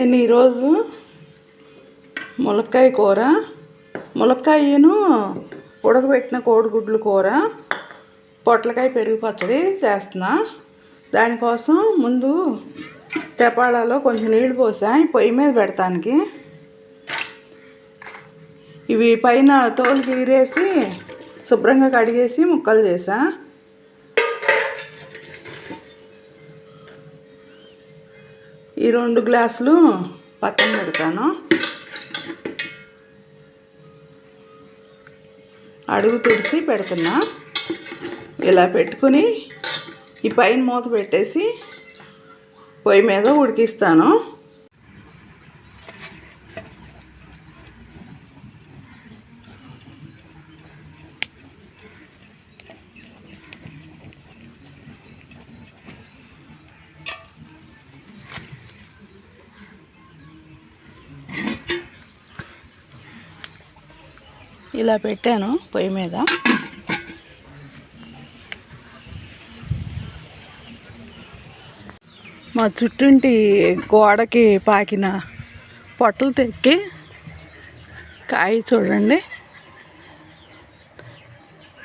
నేను ఈరోజు ములక్కాయ కూర. ములక్కాయను ఉడకబెట్టిన కోడిగుడ్లు కూర పొట్లకాయ పెరుగు పచ్చడి చేస్తున్నా. దానికోసం ముందు తెపాళాలో కొంచెం నీళ్ళు పోసా పొయ్యి మీద పెడతానికి. ఇవి పైన తోలు గీరేసి శుభ్రంగా కడిగేసి ముక్కలు చేసా. ఈ రెండు గ్లాసులు పక్కన పెడతాను. అడుగు తుడిసి పెడుతున్నా. ఇలా పెట్టుకుని ఈ పైన మూత పెట్టేసి పొయ్యి మీద ఉడికిస్తాను. ఇలా పెట్టాను పొయ్యి మీద. మా చుట్టుంటి గోడకి పాకిన పొట్టలు తెక్కి కాయ చూడండి.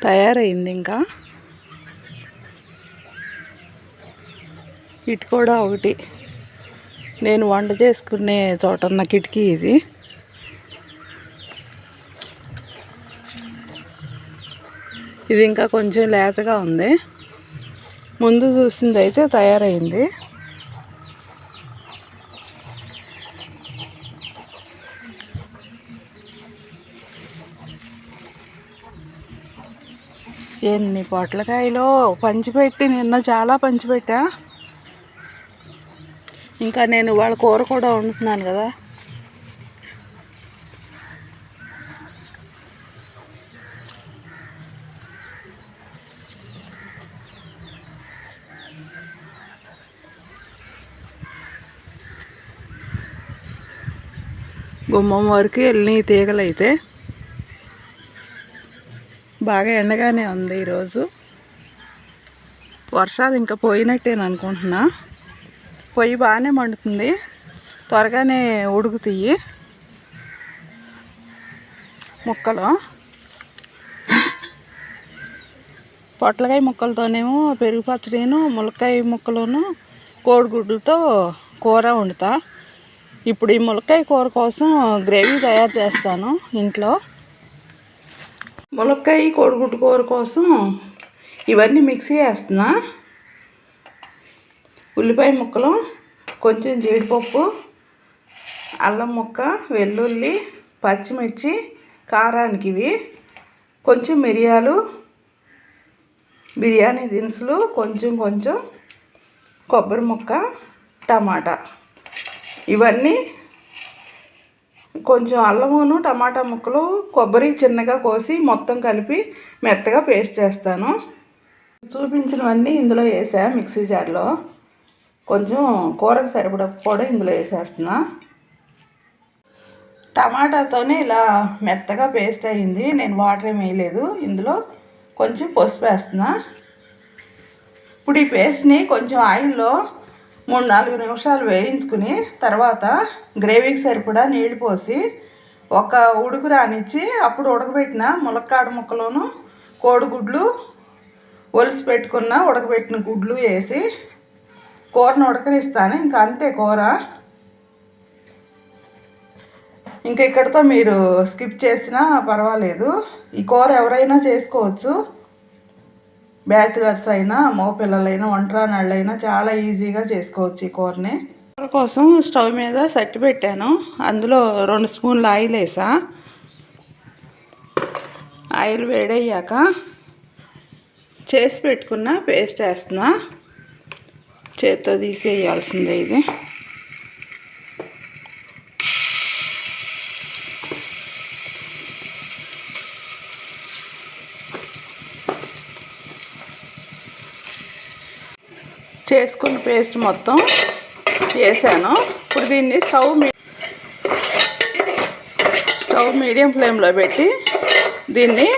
తయారైంది ఇంకా. ఇటు కూడా ఒకటి. నేను వంట చేసుకునే చోట ఉన్న కిటికీ ఇది. ఇది ఇంకా కొంచెం లేతగా ఉంది. ముందు చూసింది అయితే తయారైంది. ఎన్ని పొట్లకాయలో పంచిపెట్టి నిన్న చాలా పంచిపెట్టా. ఇంకా నేను వాళ్ళ కూర కూడా వండుతున్నాను కదా. గుమ్మం వరకు వెళ్ళినాయి తీగలు అయితే బాగా ఎండగానే ఉంది ఈరోజు. వర్షాలు ఇంకా పోయినట్టేను అనుకుంటున్నా. పొయ్యి బాగానే మండుతుంది. త్వరగానే ఉడుకుతాయి. ముక్కలు. పొట్లకాయ ముక్కలతోనేమో పెరుగు పచ్చడిను ములక్కాయ ముక్కలను కోడిగుడ్లతో కూర వండుతా. ఇప్పుడు ఈ ములక్కాయ కూర కోసం గ్రేవీ తయారు చేస్తాను ఇంట్లో. ములక్కాయ కోడిగుడ్డు కూర కోసం ఇవన్నీ మిక్సీ వేస్తున్నా ఉల్లిపాయ ముక్కలు కొంచెం జీడిపప్పు అల్లం ముక్క వెల్లుల్లి పచ్చిమిర్చి కారానికి ఇవి. కొంచెం మిరియాలు బిర్యానీ దినుసులు కొంచెం కొంచెం కొబ్బరి ముక్క టమాటా. ఇవన్నీ కొంచెం అల్లమును టమాటా ముక్కలు కొబ్బరి చిన్నగా కోసి మొత్తం కలిపి మెత్తగా పేస్ట్ చేస్తాను. చూపించినవన్నీ ఇందులో వేసా మిక్సీ జార్లో. కొంచెం కూరకు సరిపడా కూడా ఇందులో వేసేస్తున్నా. టమాటాతోనే ఇలా మెత్తగా పేస్ట్ అయ్యింది నేను వాటర్ ఏమి వేయలేదు. ఇందులో కొంచెం పసుపు వేస్తున్నా. ఇప్పుడు ఈ పేస్ట్ని కొంచెం ఆయిల్లో మూడు నాలుగు నిమిషాలు వేయించుకుని తర్వాత గ్రేవీకి సరిపడా నీళ్ళు పోసి ఒక ఉడుకు రానిచ్చి అప్పుడు ఉడకబెట్టిన ములక్కాడ ముక్కలోను కోడిగుడ్లు ఒలిసి పెట్టుకున్న ఉడకబెట్టిన గుడ్లు వేసి కూరను ఉడకనిస్తాను. ఇంకా అంతే కూర. ఇంకా ఇక్కడితో మీరు స్కిప్ చేసినా పర్వాలేదు. ఈ కూర ఎవరైనా చేసుకోవచ్చు. బ్యాచిలర్స్ అయినా మగపిల్లలైనా ఒంటరానాళ్ళైనా చాలా ఈజీగా చేసుకోవచ్చు ఈ కూరని. కూర కోసం స్టవ్ మీద సట్టి పెట్టాను. అందులో రెండు స్పూన్లు ఆయిల్ వేసా. ఆయిల్ వేడయ్యాక చేసి పెట్టుకున్న పేస్ట్ వేస్తున్నా. చేత్తో తీసేయాల్సిందే ఇది. చేసుకున్న పేస్ట్ మొత్తం వేసాను. ఇప్పుడు దీన్ని స్టవ్ మీ స్టవ్ మీడియం ఫ్లేమ్లో పెట్టి దీన్ని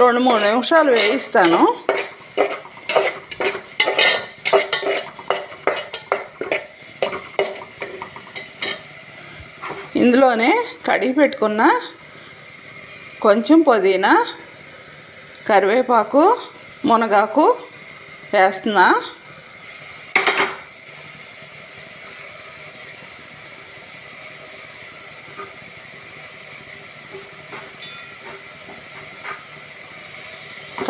రెండు మూడు నిమిషాలు వేయిస్తాను. ఇందులోనే కడిగి పెట్టుకున్న కొంచెం పుదీనా కరివేపాకు మునగాకు వేస్తున్నా.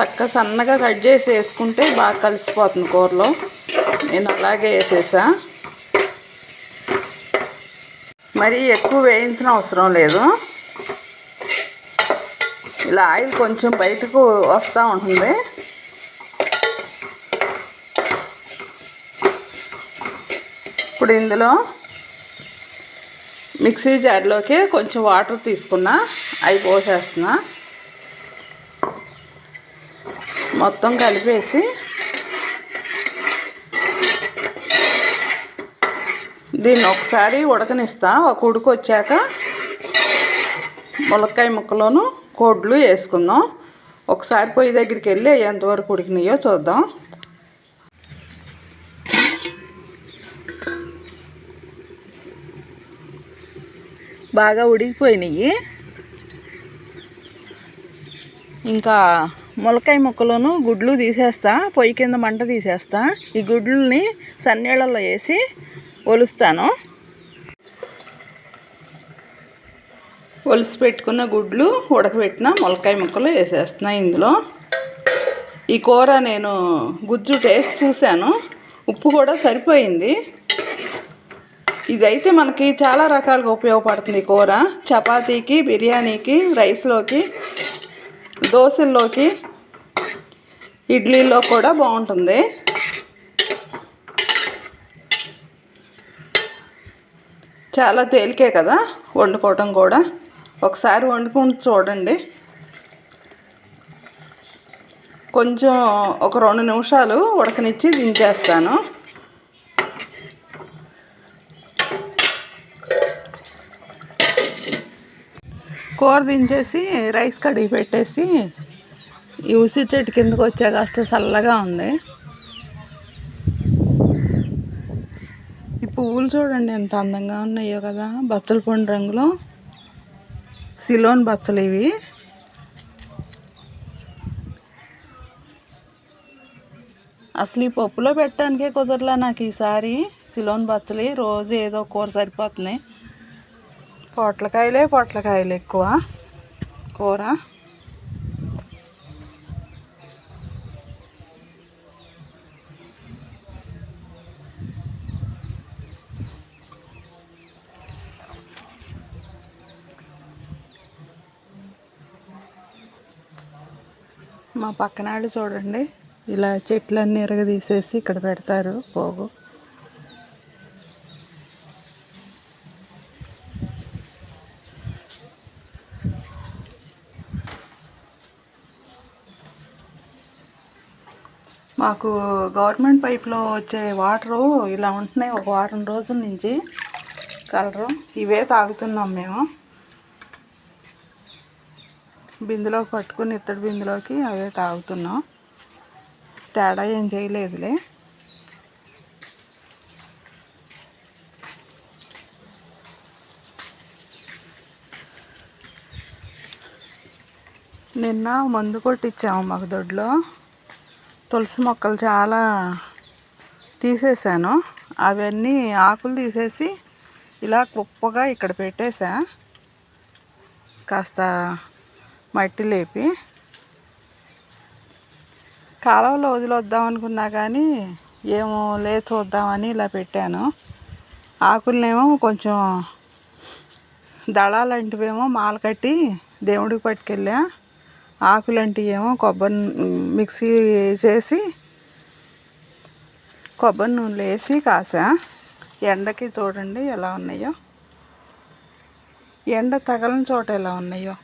చక్క సన్నగా కట్ చేసి వేసుకుంటే బాగా కలిసిపోతుంది కూరలో. నేను అలాగే వేసేసా. మరి ఎక్కువ వేయించిన అవసరం లేదు. ఇలా ఆయిల్ కొంచెం బయటకు వస్తూ ఉంటుంది. ఇప్పుడు ఇందులో మిక్సీ జార్లోకి కొంచెం వాటర్ తీసుకున్నా. అవి పోసేస్తున్నా. మొత్తం కలిపేసి దీన్ని ఒకసారి ఉడకనిస్తా. ఒక ఉడుకు వచ్చాక ములక్కాయ ముక్కలోను కోడ్లు వేసుకుందాం. ఒకసారి పొయ్యి దగ్గరికి వెళ్ళి ఎంతవరకు ఉడికినాయో చూద్దాం. బాగా ఉడికిపోయినాయి. ఇంకా మొలకాయ ముక్కలను గుడ్లు తీసేస్తా పొయ్యి కింద మంట తీసేస్తా. ఈ గుడ్లని సన్నీళ్ళల్లో వేసి ఒలుస్తాను. ఒలిసి పెట్టుకున్న గుడ్లు ఉడకబెట్టిన మొలకాయ ముక్కలు వేసేస్తున్నా ఇందులో. ఈ కూర నేను గుజ్జు టేస్ట్ చూశాను. ఉప్పు కూడా సరిపోయింది. ఇదైతే మనకి చాలా రకాలుగా ఉపయోగపడుతుంది కూర. చపాతీకి బిర్యానీకి రైస్లోకి దోశల్లోకి ఇడ్లీలో కూడా బాగుంటుంది. చాలా తేలికే కదా వండుకోవటం కూడా. ఒకసారి వండుకుని చూడండి. కొంచెం ఒక రెండు నిమిషాలు ఉడకనిచ్చి దించేస్తాను కూర దించేసి రైస్ కడిగి పెట్టేసి ఈ ఉసి చెట్టు కిందకు వచ్చా కాస్త చల్లగా ఉంది. ఈ పువ్వులు చూడండి ఎంత అందంగా ఉన్నాయో కదా. బచ్చల పండు రంగులో సిలోన్ బచ్చలు ఇవి. అసలు ఈ పప్పులో పెట్టడానికే కుదరలా నాకు ఈసారి సిలోన్ బచ్చలి. రోజు ఏదో కూర సరిపోతున్నాయి పొట్లకాయలే పొట్లకాయలు ఎక్కువ. కూర. మా పక్కనాడు చూడండి ఇలా చెట్లన్నీ తీసేసి ఇక్కడ పెడతారు పోగు. మాకు గవర్నమెంట్ పైప్లో వచ్చే వాటరు ఇలా ఉంటున్నాయి ఒక వారం రోజుల నుంచి. కలరు. ఇవే తాగుతున్నాం మేము. బిందులోకి పట్టుకుని ఇత్తడి బిందులోకి అవే తాగుతున్నాం. తేడా ఏం చేయలేదులే. నిన్న మందు కొట్టించాము మాకు దొడ్లో. తులసి మొక్కలు చాలా తీసేసాను. అవన్నీ ఆకులు తీసేసి ఇలా కుప్పగా ఇక్కడ పెట్టేసా. కాస్త మట్టి లేపి. కాలువలో వదిలొద్దాం అనుకున్నా కానీ ఏమో లే చూద్దామని ఇలా పెట్టాను. ఆకులనేమో కొంచెం దళాలంటివేమో మాల కట్టి దేవుడికి పట్టుకెళ్ళా. ఆకులంటివి ఏమో కొబ్బరి మిక్సీ చేసి కొబ్బరి నూనెలో వేసి కాసా. ఎండకి చూడండి ఎలా ఉన్నాయో. ఎండ తగలని చోట ఎలా ఉన్నాయో.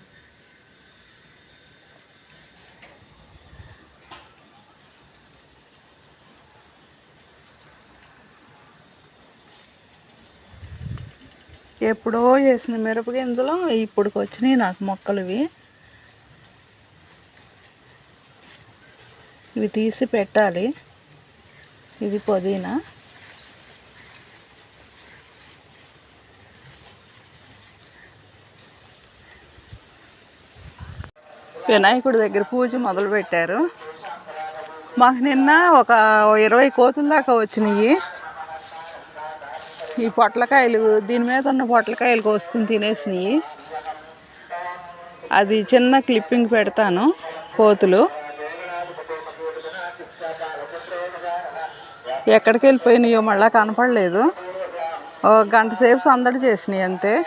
ఎప్పుడో వేసిన మిరపగింజలు ఇప్పుడుకి వచ్చినాయి నాకు మొక్కలువి. ఇవి తీసి పెట్టాలి. ఇది పుదీనా. వినాయకుడి దగ్గర పూజ మొదలు పెట్టారు. మాకు నిన్న ఒక ఇరవై కోతుల దాకా వచ్చినాయి. ఈ పొట్లకాయలు దీని మీద ఉన్న పొట్లకాయలు కోసుకుని తినేసినాయి. అది చిన్న క్లిప్పింగ్ పెడతాను కోతులు. ఎక్కడికి వెళ్ళిపోయినాయో మళ్ళీ కనపడలేదు. ఓ గంట సేపు సందడి చేసినాయి అంతే.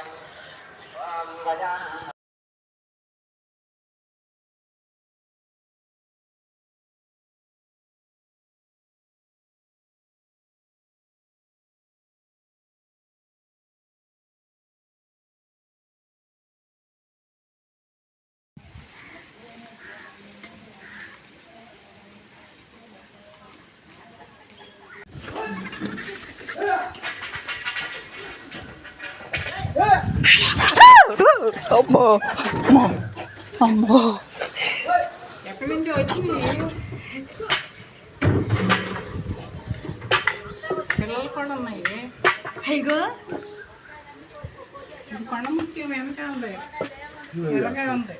అమ్మో. అమ్మో. అమ్మో. ఎక్కడి నుంచి వచ్చినాయి పిల్లలు కూడా ఉన్నాయి అయ్యో. ఇది కొండ ముఖ్యం వెనక ఉంది. ఎలాగే ఉంది.